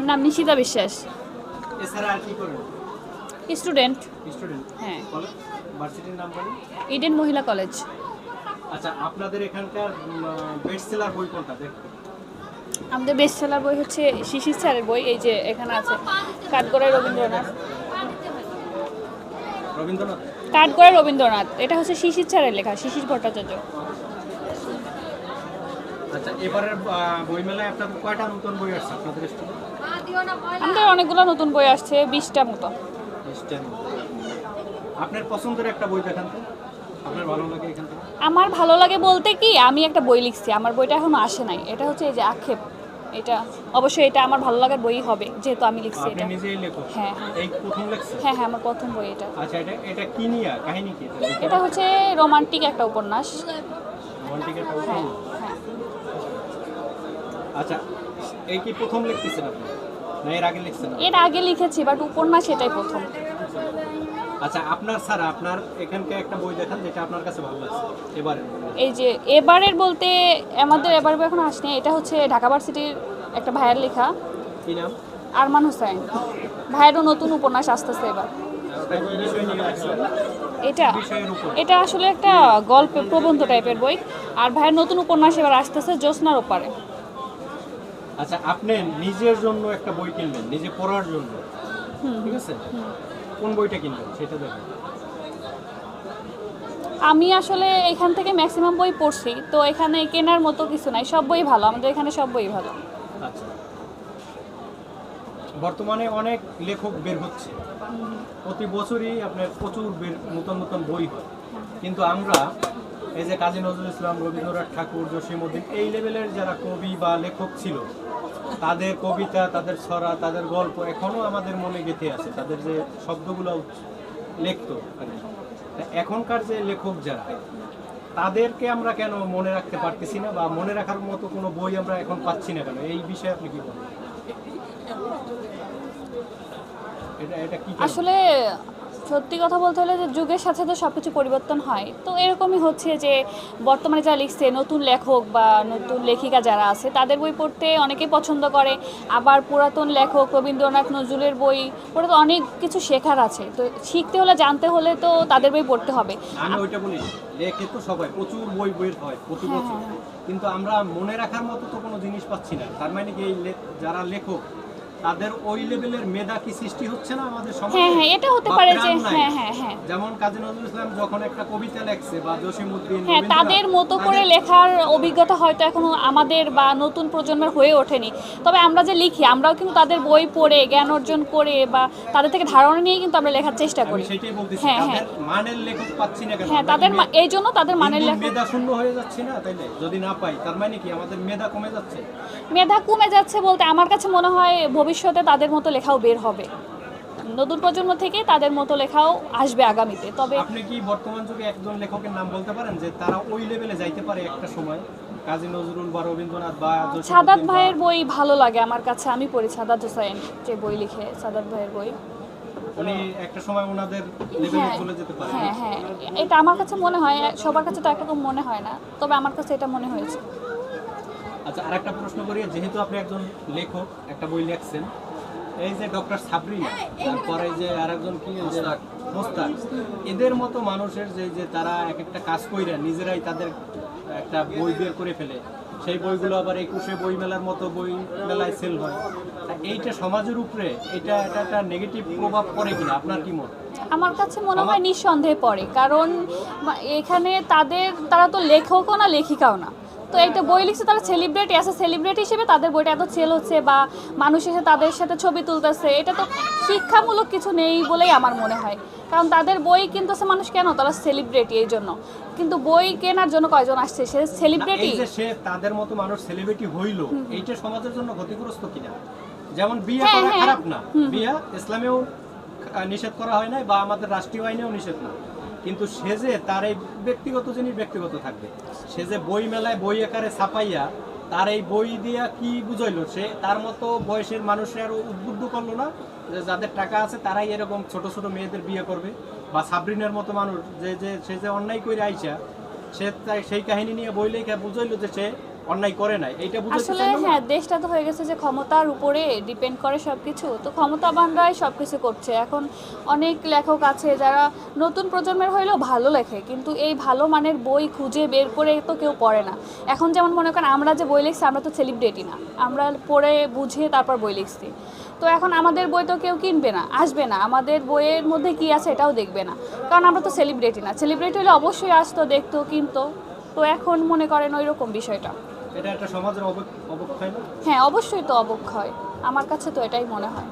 আমার নাম নিশিতা বিশ্বাস। এছাড়া আর কি করেন? স্টুডেন্ট। স্টুডেন্ট? হ্যাঁ। ভার্সিটির নাম বলেন। ইডেন মহিলা কলেজ। আচ্ছা আপনাদের এখানকার বেস্ট সেলার বই কোনটা? আমাদের বেস্ট সেলার বই হচ্ছে শিশির স্যারের বই এই যে এখানে আছে কাঠগড়ায় রবীন্দ্রনাথ। রবীন্দ্রনাথ? কাঠগড়ায় রবীন্দ্রনাথ এটা হচ্ছে শিশির স্যারের লেখা শিশির ভট্টাচার্য। আচ্ছা এবারের বইমেলায় আপনাদের কয়টা নতুন বই আসছে আপনাদের স্টুডেন্ট? আমাদের অনেকগুলো নতুন বই আসছে বিশটা মতো। আপনার পছন্দের একটা বই দেখান তো। আপনার ভালো লাগে এখান থেকে? আমার ভালো লাগে বলতে কি আমি একটা বই লিখছি আমার বইটা এখনও আসে নাই। এটা হচ্ছে এই যে আক্ষেপ। এটা অবশ্যই এটা আমার ভালো লাগার বই হবে যেহেতু আমি লিখছি আপনি এটা। হ্যাঁ, হ্যাঁ। এই প্রথম লেখছেন? হ্যাঁ হ্যাঁ আমার প্রথম বই এটা। আচ্ছা এটা এটা কি নিয়ে? কাহিনী কি? এটা হচ্ছে রোমান্টিক একটা উপন্যাস। রোমান্টিক একটা হ্যাঁ উপন্যাস? হ্যাঁ। আচ্ছা এই কি প্রথম লিখতেছেন আপনি? এর আগে লিখেছি বাট উপন্যাস এটাই প্রথম। আচ্ছা আপনার স্যার আপনার এখানকার একটা বই দেখান যেটা আপনার কাছে ভালো লাগছে এবারে এই যে এবারের বলতে আমাদের এবার এখন আসেনি এটা হচ্ছে ঢাকা ভার্সিটির একটা ভাইয়ের লেখা। কি নাম? আরমান হোসেন। ভাইয়েরও নতুন উপন্যাস আসতেছে এবার। এটা এটা আসলে একটা গল্প প্রবন্ধ টাইপের বই আর ভাইয়ের নতুন উপন্যাস এবার আসতেছে জ্যোৎস্নার ওপারে। আচ্ছা আপনি নিজের জন্য একটা বই কিনবেন নিজে পড়ার জন্য। ঠিক আছে? কোন বইটা কিনবেন সেটা দেখুন। আমি আসলে এখান থেকে ম্যাক্সিমাম বই পড়ছি তো এখানে কেনার মতো কিছু নাই সব বই ভালো আমাদের এখানে সব বই ভালো। আচ্ছা। বর্তমানে অনেক লেখক বের হচ্ছে। প্রতি বছরই আপনার প্রচুর বের নতুন নতুন বই হয়। কিন্তু আমরা এই যে কাজী নজরুল ইসলাম রবীন্দ্রনাথ ঠাকুর জসীমউদ্দিন এই লেভেলের যারা কবি বা লেখক ছিল তাদের কবিতা, তাদের ছড়া, তাদের গল্প এখনও আমাদের মনে গেঁথে আছে, তাদের যে শব্দগুলো লেখতো এখনকার যে লেখক যারা, তাদেরকে আমরা কেন মনে রাখতে পারতেছি না বা মনে রাখার মতো কোনো বই আমরা এখন পাচ্ছি না কেন? এই বিষয়ে আপনি কি বলেন? এটা এটা কি আসলে সত্যি কথা বলতে হলে যে যুগের সাথে তো সব কিছু পরিবর্তন হয়। তো এরকমই হচ্ছে যে বর্তমানে যারা লিখছে নতুন লেখক বা নতুন লেখিকা যারা আছে তাদের বই পড়তে অনেকেই পছন্দ করে। আবার পুরাতন লেখক রবীন্দ্রনাথ নজরুলের বই পড়ে তো অনেক কিছু শেখার আছে। তো শিখতে হলে জানতে হলে তো তাদের বই পড়তে হবে। আমি ওইটা বলি লেখে তো সবাই প্রচুর বই বই হয় প্রতি হ্যাঁ, বছর। কিন্তু আমরা মনে রাখার মতো তো কোনো জিনিস পাচ্ছি না। তার মানে কি যারা লেখক তাদের ওই লেভেলের মেধা কি সৃষ্টি হচ্ছে না আমাদের সমাজে? হ্যাঁ হ্যাঁ এটা হতে পারে যে হ্যাঁ হ্যাঁ হ্যাঁ। যেমন কাজী নজরুল ইসলাম যখন একটা কবিতা লেখছে বা জসিমউদ্দিন হ্যাঁ তাদের মতো করে লেখার অভিজ্ঞতা হয়তো এখনও আমাদের বা নতুন প্রজন্মের হয়ে ওঠেনি। তবে আমরা যে লিখি আমরাও কিন্তু তাদের বই পড়ে জ্ঞান অর্জন করে বা তাদের থেকে ধারণা নিয়ে কিন্তু আমরা লেখার চেষ্টা করি। সেটাই বলতেছি হ্যাঁ, তাদের মানের লেখক পাচ্ছি না কেন? হ্যাঁ তাদের এই জন্য তাদের মানের দিন দিন লেখা মেধা শূন্য হয়ে যাচ্ছে না তাইলে? যদি না পাই তার মানে কি আমাদের মেধা কমে যাচ্ছে? মেধা কমে যাচ্ছে বলতে আমার কাছে মনে হয় ভবিষ্যতে তাদের মতো লেখাও বের হবে। নতুন প্রজন্ম থেকে তাদের মতো লেখাও আসবে আগামীতে। তবে আপনি কি বর্তমান যুগে একজন লেখকের নাম বলতে পারেন? যে তারা ওই লেভেলে যাইতে পারে একটা সময়? কাজী নজরুল বা রবীন্দ্রনাথ বা সাদাত ভাইয়ের বই ভালো লাগে আমার কাছে। আমি পড়ি সাদাত হোসাইন যে বই লিখে সাদাত ভাইয়ের বই। উনি একটা সময় ওনাদের লেভেলে হ্যাঁ চলে যেতে পারে। হ্যাঁ হ্যাঁ। এটা আমার কাছে মনে হয় সবার কাছে তো একরকম মনে হয় না। তবে আমার কাছে এটা মনে হয়েছে। আচ্ছা আর একটা প্রশ্ন করি যেহেতু আপনি একজন লেখক একটা বই লিখছেন এই যে ডক্টর সাবরিনা তারপরে যে আরেকজন কি মোস্তাক। এদের মতো মানুষের যে যে তারা এক একটা কাজ কইরা নিজেরাই তাদের একটা বই বের করে ফেলে সেই বইগুলো আবার একুশে বই মেলার মতো বই মেলায় সেল হয়। তা এইটা সমাজের উপরে এটা এটা একটা নেগেটিভ প্রভাব পড়ে কিনা? আপনার কি মত? আমার কাছে মনে হয় নিঃসন্দেহে পড়ে কারণ এখানে তাদের তারা তো লেখকও না লেখিকাও না। তো একটা বই লিখছে তারা সেলিব্রিটি আছে সেলিব্রিটি হিসেবে তাদের বইটা এত সেল হচ্ছে বা মানুষ এসে তাদের সাথে ছবি তুলতেছে এটা তো শিক্ষামূলক কিছু নেই বলেই আমার মনে হয়। কারণ তাদের বই কিনতেছে মানুষ কেন? তারা সেলিব্রিটি এই জন্য। কিন্তু বই কেনার জন্য কয়জন আসছে? সে না, সেলিব্রিটি এই যে সে তাদের মতো মানুষ সেলিব্রিটি হইল এইটা সমাজের জন্য ক্ষতিগ্রস্ত কিনা? যেমন বিয়ে হ্যাঁ, করা হ্যাঁ। খারাপ না। বিয়ে ইসলামেও নিষেধ করা হয় নাই বা আমাদের রাষ্ট্রীয় আইনেও নিষেধ না। কিন্তু সে যে তার এই ব্যক্তিগত জিনিস ব্যক্তিগত থাকবে। সে যে বই মেলায় বই আকারে ছাপাইয়া তার এই বই দিয়া কি বুঝাইল? সে তার মতো বয়সের মানুষে আরও উদ্বুদ্ধ করল না যে যাদের টাকা আছে তারাই এরকম ছোট ছোট মেয়েদের বিয়ে করবে? বা সাবরিনের মতো মানুষ যে যে, সে যে অন্যায় করে আইসা, সে তাই সেই কাহিনী নিয়ে বই লেখা বুঝাইলো যে সে অন্যায় করে নাই বুঝাতে আসলে হ্যাঁ দেশটা তো হয়ে গেছে যে ক্ষমতার উপরে ডিপেন্ড করে সব কিছু তো ক্ষমতাবানরাই সব কিছু করছে। এখন অনেক লেখক আছে যারা নতুন প্রজন্মের হইলেও ভালো লেখে কিন্তু এই ভালো মানের বই খুঁজে বের করে তো কেউ পড়ে না। এখন যেমন মনে করেন আমরা যে বই লিখছি আমরা তো সেলিব্রিটি না। আমরা পড়ে বুঝে তারপর বই লিখছি। তো এখন আমাদের বই তো কেউ কিনবে না আসবে না। আমাদের বইয়ের মধ্যে কি আছে এটাও দেখবে না। কারণ আমরা তো সেলিব্রিটি না। সেলিব্রিটি হলে অবশ্যই আসতো দেখতো কিনতো। তো এখন মনে করেন ওই রকম বিষয়টা। এটা একটা সমাজের অবক্ষয় না? হ্যাঁ অবশ্যই তো অবক্ষয়। আমার কাছে তো এটাই মনে হয়।